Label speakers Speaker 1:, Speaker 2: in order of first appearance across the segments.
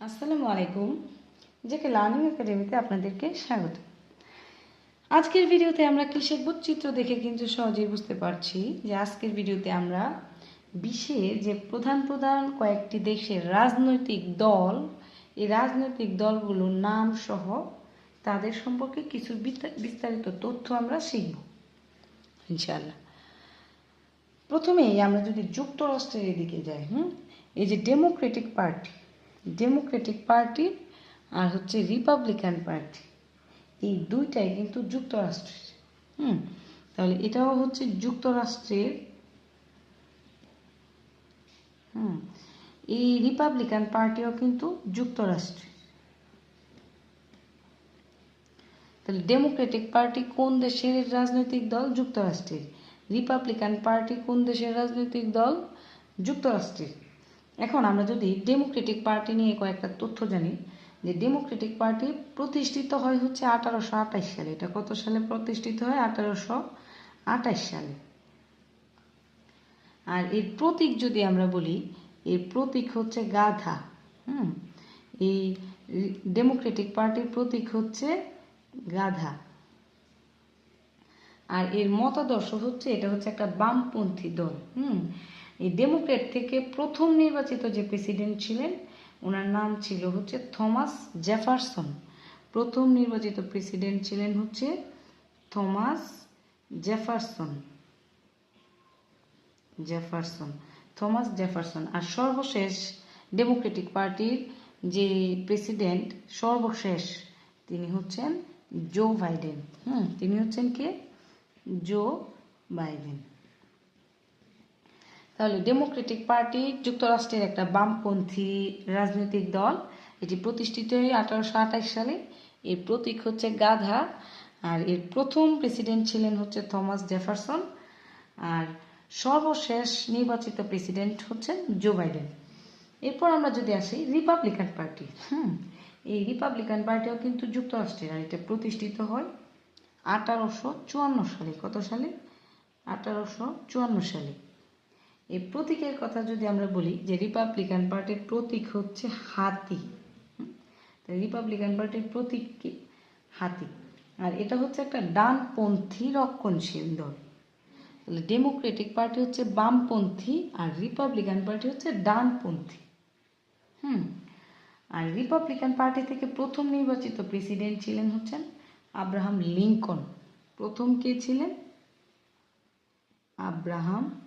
Speaker 1: আসসালামু আলাইকুম। JK learning একাডেমিতে আপনাদেরকে স্বাগত। আজকের ভিডিওতে আমরা কি শিখব চিত্র দেখে কিন্তু সহজেই বুঝতে পারছি যে আজকের ভিডিওতে আমরা বিশ্বের যে প্রধান প্রধান কয়েকটি দেশের রাজনৈতিক দল, এই রাজনৈতিক দলগুলোর নাম সহ তাদের সম্পর্কে কিছু বিস্তারিত তথ্য আমরা শিখব ইনশাল্লাহ প্রথমেই আমরা যদি যুক্তরাষ্ট্রের এদিকে যাই, হুম? এই যে ডেমোক্রেটিক পার্টি ডেমোক্রেটিক পার্টি আর হচ্ছে রিপাবলিকান পার্টি এই দুইটাই কিন্তু যুক্তরাষ্ট্রের। হুম, তাহলে এটাও হচ্ছে যুক্তরাষ্ট্রের। হুম, এই রিপাবলিকান পার্টিও কিন্তু যুক্তরাষ্ট্রের। তাহলে ডেমোক্রেটিক পার্টি কোন দেশের রাজনৈতিক দল? যুক্তরাষ্ট্রের। রিপাবলিকান পার্টি কোন দেশের রাজনৈতিক দল? যুক্তরাষ্ট্রের। এখন আমরা যদি ডেমোক্রেটিক পার্টি নিয়ে কয়েকটা তথ্য জানি, যে ডেমোক্রেটিক পার্টি প্রতিষ্ঠিত হয় হচ্ছে আঠারোশো আঠাশ সালে। এটা কত সালে প্রতিষ্ঠিত হয়? আঠারোশো আঠাশ সালে। আর এর প্রতীক যদি আমরা বলি, এর প্রতীক হচ্ছে গাধা। হুম? এই ডেমোক্রেটিক পার্টির প্রতীক হচ্ছে গাধা। আর এর মতাদর্শ হচ্ছে, এটা হচ্ছে একটা বামপন্থী দল। হুম? এই ডেমোক্রেট থেকে প্রথম নির্বাচিত যে প্রেসিডেন্ট ছিলেন ওনার নাম ছিল হচ্ছে থমাস জেফারসন। প্রথম নির্বাচিত প্রেসিডেন্ট ছিলেন হচ্ছে Thomas Jefferson. Jefferson, Thomas Jefferson. আর সর্বশেষ ডেমোক্রেটিক পার্টির যে প্রেসিডেন্ট, সর্বশেষ তিনি হচ্ছেন জো বাইডেন। হুম, তিনি হচ্ছেন কে? Joe Biden. তাহলে ডেমোক্রেটিক পার্টি যুক্তরাষ্ট্রের একটা বামপন্থী রাজনৈতিক দল, এটি প্রতিষ্ঠিত হয় আঠারোশো আঠাশ সালে। এর প্রতীক হচ্ছে গাধা, আর এর প্রথম প্রেসিডেন্ট ছিলেন হচ্ছে থমাস জেফারসন আর সর্বশেষ নির্বাচিত প্রেসিডেন্ট হচ্ছেন জো বাইডেন এরপর আমরা যদি আসি রিপাবলিকান পার্টি হুম, এই রিপাবলিকান পার্টিও কিন্তু যুক্তরাষ্ট্রের, আর এটা প্রতিষ্ঠিত হয় আঠারোশো চুয়ান্ন সালে। কত সালে? আঠারোশো চুয়ান্ন সালে। এই প্রতীকের কথা যদি আমরা বলি যে রিপাবলিকান পার্টির প্রতীক হচ্ছে হাতি। রিপাবলিকান পার্টির প্রতীক কি? হাতি। আর এটা হচ্ছে একটা ডানপন্থী রক্ষণশীল দল। তাহলে ডেমোক্রেটিক পার্টি হচ্ছে বামপন্থী আর রিপাবলিকান পার্টি হচ্ছে ডানপন্থী। হুম? আর রিপাবলিকান পার্টি থেকে প্রথম নির্বাচিত প্রেসিডেন্ট ছিলেন হচ্ছেন আব্রাহাম লিঙ্কন। প্রথম কে ছিলেন? Abraham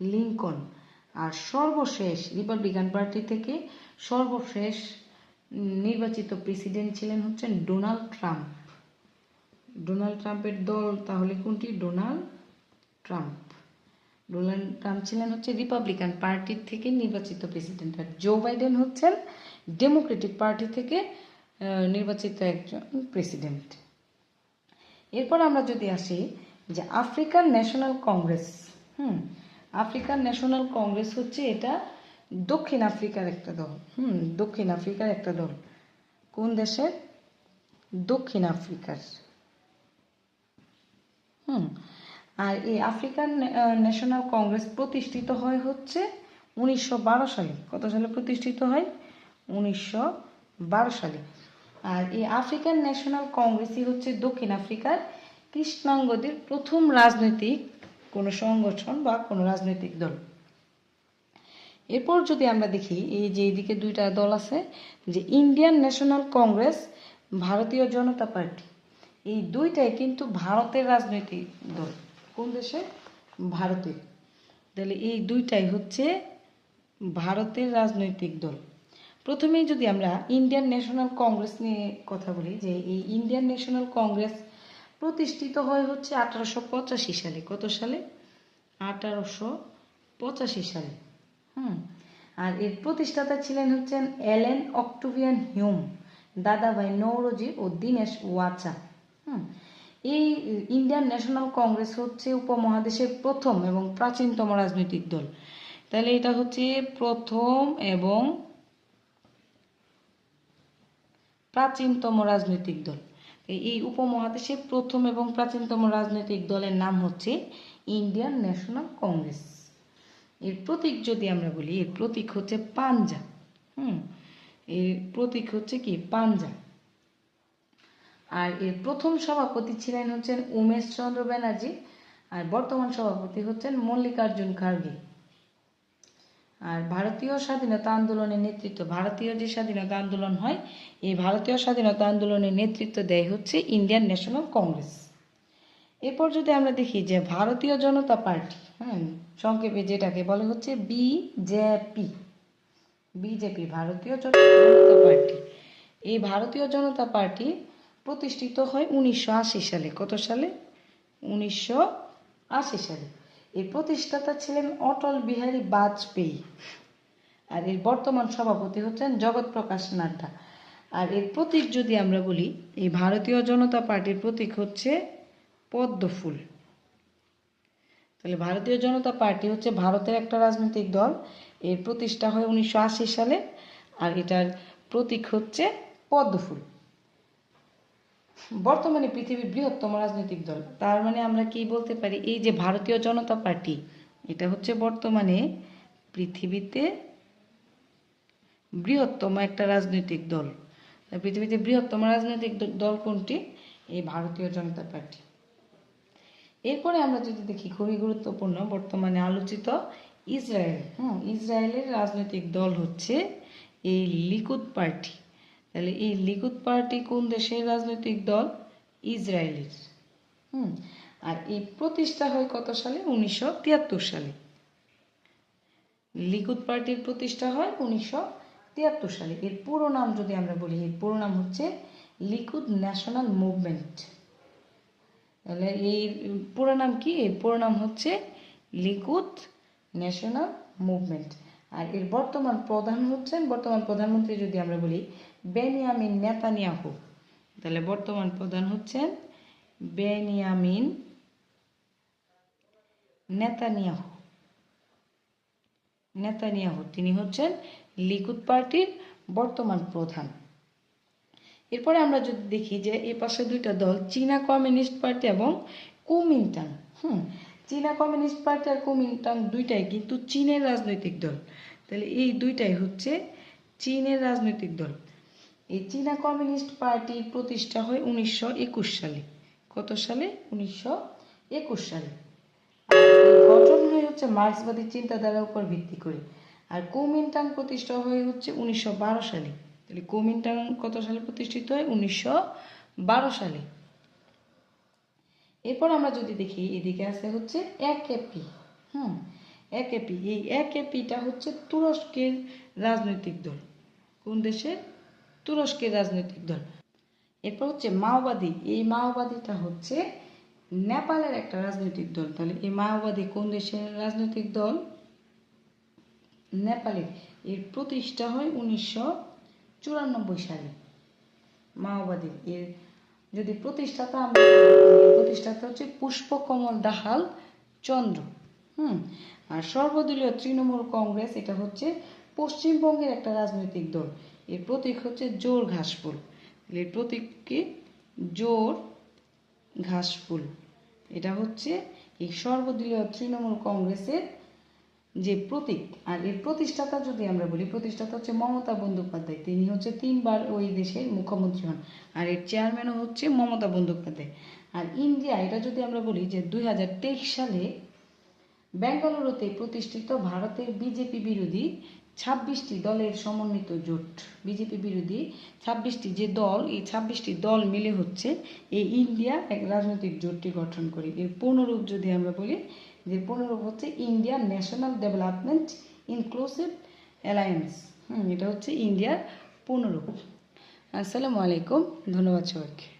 Speaker 1: Lincoln. আর সর্বশেষ রিপাবলিকান পার্টি থেকে সর্বশেষ নির্বাচিত প্রেসিডেন্ট ছিলেন হচ্ছেন ডোনাল্ড ট্রাম্প। ডোনাল্ড ট্রাম্পের দল তাহলে কোনটি? Donald Trump. ডোনাল্ড ট্রাম্প ছিলেন হচ্ছে রিপাবলিকান পার্টির থেকে নির্বাচিত প্রেসিডেন্ট। আর জো বাইডেন হচ্ছেন ডেমোক্রেটিক পার্টি থেকে নির্বাচিত একজন প্রেসিডেন্ট। এরপর আমরা যদি আসি যে আফ্রিকান ন্যাশনাল কংগ্রেস, হুম আফ্রিকান ন্যাশনাল কংগ্রেস হচ্ছে এটা দক্ষিণ আফ্রিকার একটা দল। হুম, দক্ষিণ আফ্রিকার একটা দল। কোন দেশের? দক্ষিণ আফ্রিকার। হুম, আর এই আফ্রিকান ন্যাশনাল কংগ্রেস প্রতিষ্ঠিত হয় হচ্ছে উনিশশো বারো সালে। কত সালে প্রতিষ্ঠিত হয়? উনিশশো বারো সালে। আর এই আফ্রিকান ন্যাশনাল কংগ্রেসই হচ্ছে দক্ষিণ আফ্রিকার কৃষ্ণাঙ্গদের প্রথম রাজনৈতিক কোনো সংগঠন বা কোনো রাজনৈতিক দল। এরপর যদি আমরা দেখি, এই যে এদিকে দুইটা দল আছে, যে ইন্ডিয়ান ন্যাশনাল কংগ্রেস, ভারতীয় জনতা পার্টি, এই দুইটাই কিন্তু ভারতের রাজনৈতিক দল। কোন দেশে? ভারতের তাহলে এই দুইটাই হচ্ছে ভারতের রাজনৈতিক দল। প্রথমেই যদি আমরা ইন্ডিয়ান ন্যাশনাল কংগ্রেস নিয়ে কথা বলি, যে এই ইন্ডিয়ান ন্যাশনাল কংগ্রেস প্রতিষ্ঠিত হয় হচ্ছে আঠারোশো পঁচাশি সালে। কত সালে? আঠারোশো পঁচাশি সালে। হুম। আর এর প্রতিষ্ঠাতা ছিলেন হচ্ছেন এলেন অক্টোভিয়ান হিউম, দাদাভাই নৌরজি ও দীনেশ ওয়াচা। হুম। এই ইন্ডিয়ান ন্যাশনাল কংগ্রেস হচ্ছে উপমহাদেশের প্রথম এবং প্রাচীনতম রাজনৈতিক দল। তাহলে এটা হচ্ছে প্রথম এবং প্রাচীনতম রাজনৈতিক দল। এই- উপমহাদেশের প্রথম এবং প্রাচীনতম রাজনৈতিক দলের নাম হচ্ছে ইন্ডিয়ান ন্যাশনাল কংগ্রেস। এর প্রতীক যদি আমরা বলি, এর প্রতীক হচ্ছে পাঞ্জা। হুম, এর প্রতীক হচ্ছে কি? পাঞ্জা। আর এর প্রথম সভাপতি ছিলেন হচ্ছেন উমেশ চন্দ্র ব্যানার্জি, আর বর্তমান সভাপতি হচ্ছেন মল্লিকার্জুন খার্গে। আর ভারতীয় স্বাধীনতা আন্দোলনের নেতৃত্ব, ভারতীয় যে স্বাধীনতা আন্দোলন হয়, এই ভারতীয় স্বাধীনতা আন্দোলনের নেতৃত্ব দেয় হচ্ছে ইন্ডিয়ান ন্যাশনাল কংগ্রেস। এরপর যদি আমরা দেখি যে ভারতীয় জনতা পার্টি হ্যাঁ সংক্ষেপে যেটাকে বলে হচ্ছে বিজেপি। বিজেপি, ভারতীয় জনতা পার্টি। এই ভারতীয় জনতা পার্টি প্রতিষ্ঠিত হয় উনিশশো আশি সালে। কত সালে? উনিশশো আশি সালে। এর প্রতিষ্ঠাতা ছিলেন অটল বিহারী বাজপেয়ী। আর এর বর্তমান সভাপতি হচ্ছেন জগৎ প্রকাশ নাড্ডা। আর এর প্রতীক যদি আমরা বলি, এই ভারতীয় জনতা পার্টির প্রতীক হচ্ছে পদ্মফুল। তাহলে ভারতীয় জনতা পার্টি হচ্ছে ভারতের একটা রাজনৈতিক দল। এর প্রতিষ্ঠা হয় উনিশশো আশি সালে, আর এটার প্রতীক হচ্ছে পদ্ম ফুল বর্তমানে পৃথিবীর বৃহত্তম রাজনৈতিক দল। তার মানে আমরা কি বলতে পারি? এই যে ভারতীয় জনতা পার্টি, এটা হচ্ছে বর্তমানে পৃথিবীতে বৃহত্তম একটা রাজনৈতিক দল। পৃথিবীতে বৃহত্তম রাজনৈতিক দল কোনটি? এই ভারতীয় জনতা পার্টি। এরপরে আমরা যদি দেখি, খুবই গুরুত্বপূর্ণ, বর্তমানে আলোচিত ইসরায়েল। হুম, ইসরায়েলের রাজনৈতিক দল হচ্ছে এই লিকুদ পার্টি। তাহলে এই লিকুদ পার্টি কোন দেশের রাজনৈতিক দল? ইসরায়েলের। হুম, আর এই প্রতিষ্ঠা হয় কত সালে? উনিশশো তিয়াত্তর সালে। লিকুদ পার্টির প্রতিষ্ঠা হয় উনিশশো তিয়াত্তর সালে। এর পুরো নাম যদি আমরা বলি, এর পুরো নাম হচ্ছে লিকুদ ন্যাশনাল মুভমেন্ট তাহলে এই পুরো নাম কি? এর পুরো নাম হচ্ছে লিকুদ ন্যাশনাল মুভমেন্ট আর এর বর্তমান প্রধান হচ্ছেন, বর্তমান প্রধানমন্ত্রী যদি আমরা বলি, বেনিয়ামিন নেতানিয়াহু। তাহলে বর্তমান প্রধান হচ্ছেন বেনিয়ামিন নেতানিয়াহু। নেতানিয়াহু, তিনি হচ্ছেন লিকুদ পার্টির বর্তমান প্রধান। এরপরে আমরা যদি দেখি যে এই পাশে দুইটা দল, চীনা কমিউনিস্ট পার্টি এবং কুমিন্টাং হুম চীনা কমিউনিস্ট পার্টি আর কুমিন্টাং দুইটাই কিন্তু চীনের রাজনৈতিক দল। তাহলে এই দুইটাই হচ্ছে চীনের রাজনৈতিক দল। এই চীনা কমিউনিস্ট পার্টির প্রতিষ্ঠা হয় উনিশশো একুশ সালে। কত সালে? উনিশশো একুশ সালে। হয় হচ্ছে মার্ক্সবাদী চিন্তাধারার উপর ভিত্তি করে। আর কুমিন্টাং প্রতিষ্ঠা হয়ে হচ্ছে উনিশশো বারো সালে। তাহলে কুমিন্টাং কত সালে প্রতিষ্ঠিত হয়? উনিশশো বারো সালে। এরপর আমরা যদি দেখি, এদিকে আছে হচ্ছে একেপি হুম একেপি এই একেপিটা হচ্ছে তুরস্কের রাজনৈতিক দল। কোন দেশের তুরস্কের রাজনৈতিক দল। এরপর হচ্ছে মাওবাদী, এই মাওবাদীটা হচ্ছে নেপালের একটা রাজনৈতিক দল। তাহলে এই মাওবাদী কোন দেশের রাজনৈতিক দল? নেপালের এর প্রতিষ্ঠা হয় উনিশশো চুরানব্বই সালে। মাওবাদী, এর যদি প্রতিষ্ঠাতা আমরা প্রতিষ্ঠাতা হচ্ছে পুষ্পকমল দাহাল চন্দ্র, হুম? আর সর্বদলীয় তৃণমূল কংগ্রেস, এটা হচ্ছে পশ্চিমবঙ্গের একটা রাজনৈতিক দল। এর প্রতীক হচ্ছে জোর ঘাসফুল। এর প্রতীক কি? জোর ঘাসফুল। এটা হচ্ছে এই সর্বদলীয় তৃণমূল কংগ্রেসের যে প্রতীক, আর এর প্রতিষ্ঠাতা যদি আমরা বলি, প্রতিষ্ঠাতা হচ্ছে মমতা বন্দ্যোপাধ্যায়। তিনি হচ্ছে তিনবার ওই দেশের মুখ্যমন্ত্রী হন, আর এর চেয়ারম্যানও হচ্ছে মমতা বন্দ্যোপাধ্যায়। আর ইন্ডিয়া, এটা যদি আমরা বলি যে দুই সালে বেঙ্গালুরুতে প্রতিষ্ঠিত ভারতের বিজেপি বিরোধী ছাব্বিশটি দলের সমন্বিত জোট। বিজেপি বিরোধী ছাব্বিশটি যে দল, এই ছাব্বিশটি দল মিলে হচ্ছে এই ইন্ডিয়া এক রাজনৈতিক জোটটি গঠন করে। এর পূর্ণরূপ যদি আমরা বলি যে পনেরো হচ্ছে India National Development Inclusive Alliance হুম, এটা হচ্ছে ইন্ডিয়ার পনেরো। আসসালামু আলাইকুম, ধন্যবাদ সবাইকে।